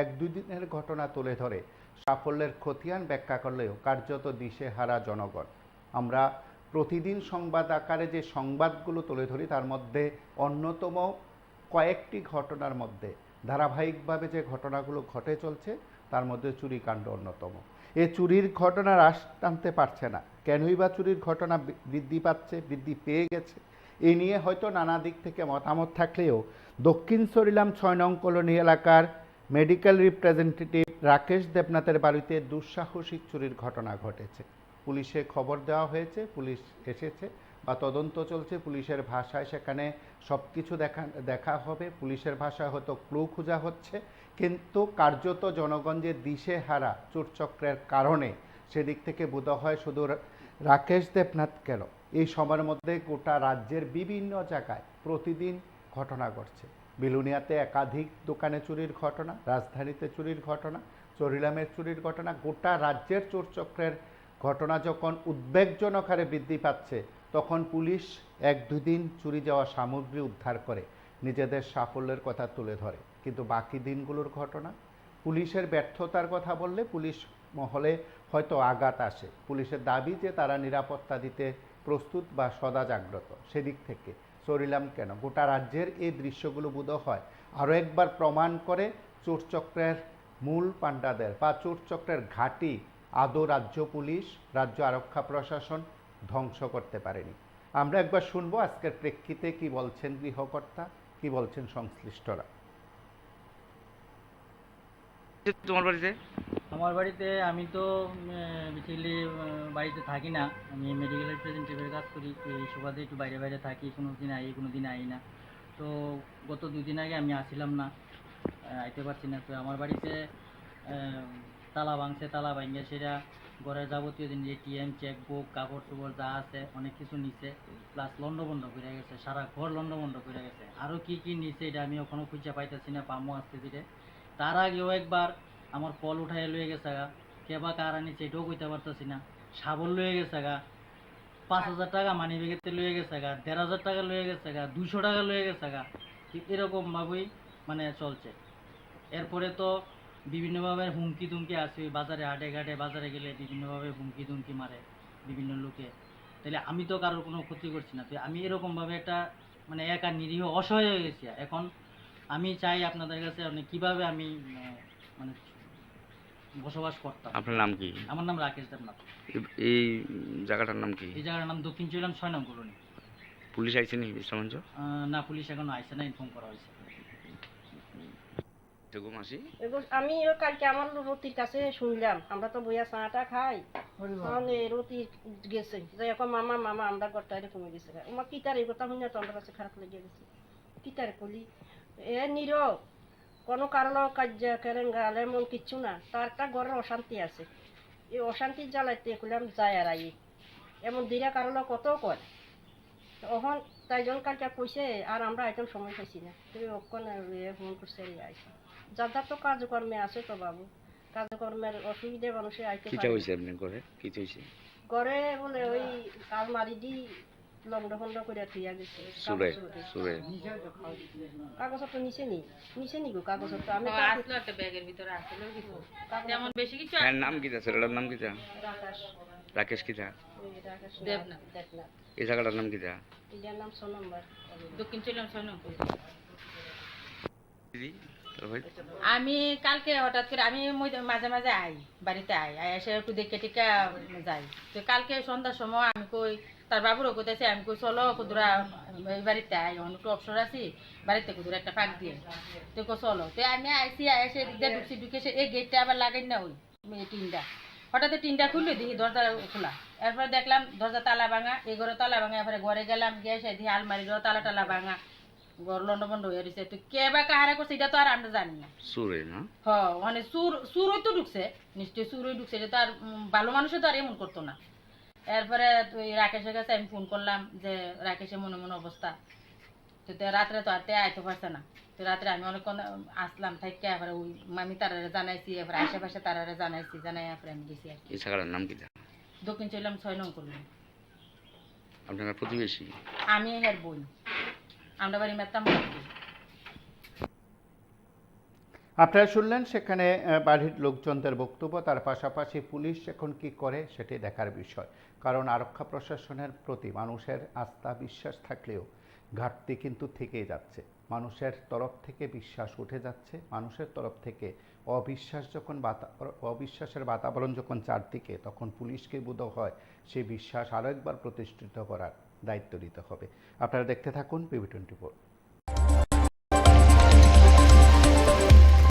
এক দুই দিনের ঘটনা তুলে ধরে। সাফল্যের খতিয়ান ব্যাখ্যা করলেও কার্যত দিশেহারা জনগণ। আমরা প্রতিদিন সংবাদ আকারে যে সংবাদগুলো তুলে ধরি, তার মধ্যে অন্যতম কয়েকটি ঘটনার মধ্যে। ধারাবাহিকভাবে যে ঘটনাগুলো ঘটে চলছে, তার মধ্যে চুরিকাণ্ড অন্যতম। এ চুরির ঘটনা হ্রাস টানতে পারছে না। কেনই বা চুরির ঘটনা বৃদ্ধি পাচ্ছে, বৃদ্ধি পেয়ে গেছে? এ নিয়ে হয়তো নানা দিক থেকে মতামত থাকলেও দক্ষিণ সরিলাম ছয় নং কলোনি এলাকার মেডিকেল রিপ্রেজেন্টেটিভ রাকেশ দেবনাথের বাড়িতে দুঃসাহসিক চুরির ঘটনা ঘটেছে। পুলিশে খবর দেওয়া হয়েছে, পুলিশ এসেছে বা তদন্ত চলছে, পুলিশের ভাষায় সেখানে সব কিছু দেখা দেখা হবে। পুলিশের ভাষায় হয়তো ক্লু খোঁজা হচ্ছে, কিন্তু কার্যত জনগণ যে দিশে হারা চোরচক্রের কারণে সেদিক থেকে বোধ হয় শুধু রাকেশ দেবনাথ কেন? এই সময়ের মধ্যে গোটা রাজ্যের বিভিন্ন জায়গায় প্রতিদিন ঘটনা ঘটছে। বিলুনিয়াতে একাধিক দোকানে চুরির ঘটনা, রাজধানীতে চুরির ঘটনা চরিলামের চুরির ঘটনা, গোটা রাজ্যের চোরচক্রের ঘটনা যখন উদ্বেগজনক হারে বৃদ্ধি পাচ্ছে, তখন পুলিশ এক দুদিন চুরি যাওয়া সামগ্রী উদ্ধার করে, নিজেদের সাফল্যের কথা তুলে ধরে। কিন্তু বাকি দিনগুলোর ঘটনা? পুলিশের ব্যর্থতার কথা বললে পুলিশ মহলে হয়তো আঘাত আসে। পুলিশের দাবি যে তারা নিরাপত্তা দিতে প্রস্তুত বা সদা জাগ্রত, সেদিক থেকে চরিলাম কেন? গোটা রাজ্যের এই দৃশ্যগুলো বোধ হয়। আরও একবার প্রমাণ করে চোরচক্রের মূল পাণ্ডাদের বা চোরচক্রের ঘাঁটি আদৌ রাজ্য পুলিশ, রাজ্য আরক্ষা প্রশাসন ধ্বংস করতে পারেনি। আমরা একবার শুনব আজকের প্রেক্ষিতে কি বলছেন গৃহকর্তা, কি বলছেন সংশ্লিষ্টরা। তোমার বাড়িতে? আমার বাড়িতে আমি তো বেসিক্যালি বাড়িতে থাকি না। আমি মেডিকেল রিপ্রেজেন্টেটিভের কাজ করি এই সুবাদে একটু বাইরে বাইরে থাকি, কোনো দিন আই, কোনো দিন আই না। তো গত দুই দিন আগে আমি আসিলাম না আইতে পারছি না। তো আমার বাড়িতে তালা ভাঙছে, তালা ভাঙে সেটা ঘরের যাবতীয় জিনিস এটিএম চেকবুক কাপড় চোপড় যা আছে, অনেক কিছু নিছে। প্লাস লন্ডবন্ড করে গেছে, সারা ঘর লন্ডবন্ড করে গেছে। আরও কি কি নিছে, এটা আমি ওখানে খুঁজে পাইতেছি না, পামো আসতে দিলে তার আগেও একবার আমার কল উঠাই লয়ে গেছে গা। কেবা কার আনিছে এটাও কইতে পারতেছি না। সাবল লয়ে গেছে গা। পাঁচ হাজার টাকা মানি ব্যাগেতে লয়ে গেছে গা। দেড় হাজার টাকা লয়ে গেছে গা। দুশো টাকা লয়ে গেছে গা। ঠিক এরকম ভাবেই মানে চলছে। এরপরে তো বিভিন্নভাবে হুমকি তুমকি আছে। বাজারে হাটে ঘাটে বাজারে গেলে বিভিন্নভাবে হুমকি তুমকি মারে বিভিন্ন লোকে। তাহলে আমি তো কারোর কোনো ক্ষতি করছি না। তো আমি এরকমভাবে একটা মানে একা নিরীহ অসহায় হয়ে গেছি। এখন আমি চাই আপনাদের কাছে মানে কীভাবে আমি মানে বসবাস করতাম আপনার নাম কি? আমার নাম রাকেশ দেবনাথ। এই- জায়গাটার নাম কি? এই জায়গার নাম দক্ষিণ চৈলাম ছয় নং কলোনি। পুলিশ আইছে নি না পুলিশ এখনও আইসে না ইনফর্ম করা হয়েছে। আমি কালকে আমার রতির কাছে শুনলাম আমরা তো বইয়া চাটা খাই। রতি গেছে। এখন মামা মামা আমরা ঘরটা এরকম গেছে। আমার কিতার এই কথা শুনে তো আমার কাছে খারাপ লেগে গেছে। কিতার কলি এ নীরব। কোনো কারণ কার্য কেরেঙ্গা এমন কিচ্ছু না তার একটা ঘরের অশান্তি আছে। এই অশান্তির জ্বালাইতে করলাম যায় আর আই। এমন দিরা কারণ কত কয় তখন তাইজন কালকে কইছে আর আমরা একদম সময় পাইছি না। তুই ওখানে ফোন করছে আইসা। যার যার তো কাজকর্মে আছে তো বাবু। কাজকর্মের অসুবিধে মানুষের আইতে পারে হয়েছে আপনি করে কি হয়েছে ঘরে বলে ওই আলমারি দি লন্ড ফন্ড করে থুইয়া গেছে সুরে কাগজপত্র। সুরে কাগজপত্র নিচে নি? নিচে কাগজপত্র? আমি ও তো আসলো একটা ব্যাগের ভিতরে আসলো কিছু তেমন বেশি কিছু হ্যাঁ নাম কিটা ছেলেটার নাম কিটা রাকেশ। রাকেশ কিটা ওই রাকেশ না, দেবনাথ। দেবনাথ। এই জায়গাটার নাম এটার নাম সোনম্বর দক্ষিণ চললাম ছয় দিদি আমি কালকে হঠাৎ করে আমি মই- মাঝে মাঝে আই বাড়িতে আই। আই এসে একটু দেখে টেকে যাই। তো কালকে সন্ধ্যার সময় আমি কই তার বাবুরও কোথায় আমি কই চলো কুদুরা এই বাড়িতে আই অনেক একটু অবসর আছি বাড়িতে কুদুরা একটা ফাঁক দিয়ে। তো কো চলো। তো আমি আইসি এসে এদিক দিয়ে ঢুকছি ঢুকে এসে এই গেটটা আবার লাগাই না ওই এই টিনটা। হঠাৎ টিনটা খুললো দেখি দরজা খোলা। এরপরে দেখলাম দরজা তালা ভাঙা এই ঘরে তালা ভাঙা এরপরে ঘরে গেলাম গিয়ে এসে দেখি আলমারিরও তালা টালা ভাঙা। ঘর লন্ড বন্ড হয়ে রয়েছে তো কে বা কাহারা করছে এটা তো আর আমরা জানি না। সুরে না? হ মানে সুর সুরই তো ঢুকছে। নিশ্চয়ই সুরই ঢুকছে এটা তো আর ভালো মানুষও তো আর এমন করতো না। এরপরে তুই রাকেশের কাছে আমি ফোন করলাম যে রাকেশের মনে মনে অবস্থা। তো রাত্রে তো আর তে আইতে পারছে না। তো রাত্রে আমি অনেকক্ষণ আসলাম থাকি এবারে ওই আমি তারারে জানাইছি এবার আশেপাশে তারারে জানাইছি জানাই এরপরে আমি গেছি আর কি। জায়গাটার নাম কিটা দক্ষিণ চললাম ছয় নং করলাম। আপনার প্রতিবেশী? আমি হের বোন। আমরা বাড়ি মেতাম আপনারা শুনলেন সেখানে বাড়ির লোকজনদের বক্তব্য, তার পাশাপাশি পুলিশ এখন কি করে সেটি দেখার বিষয়। কারণ আরক্ষা প্রশাসনের প্রতি মানুষের আস্থা, বিশ্বাস থাকলেও ঘাটতি কিন্তু থেকেই যাচ্ছে। মানুষের তরফ থেকে বিশ্বাস উঠে যাচ্ছে। মানুষের তরফ থেকে অবিশ্বাস যখন বাতা, অবিশ্বাসের বাতাবরণ যখন চারদিকে, তখন পুলিশকে বোধ হয় সেই বিশ্বাস আরও একবার প্রতিষ্ঠিত করার দায়িত্ব নিতে হবে। আপনারা দেখতে থাকুন পিভি টোয়েন্টি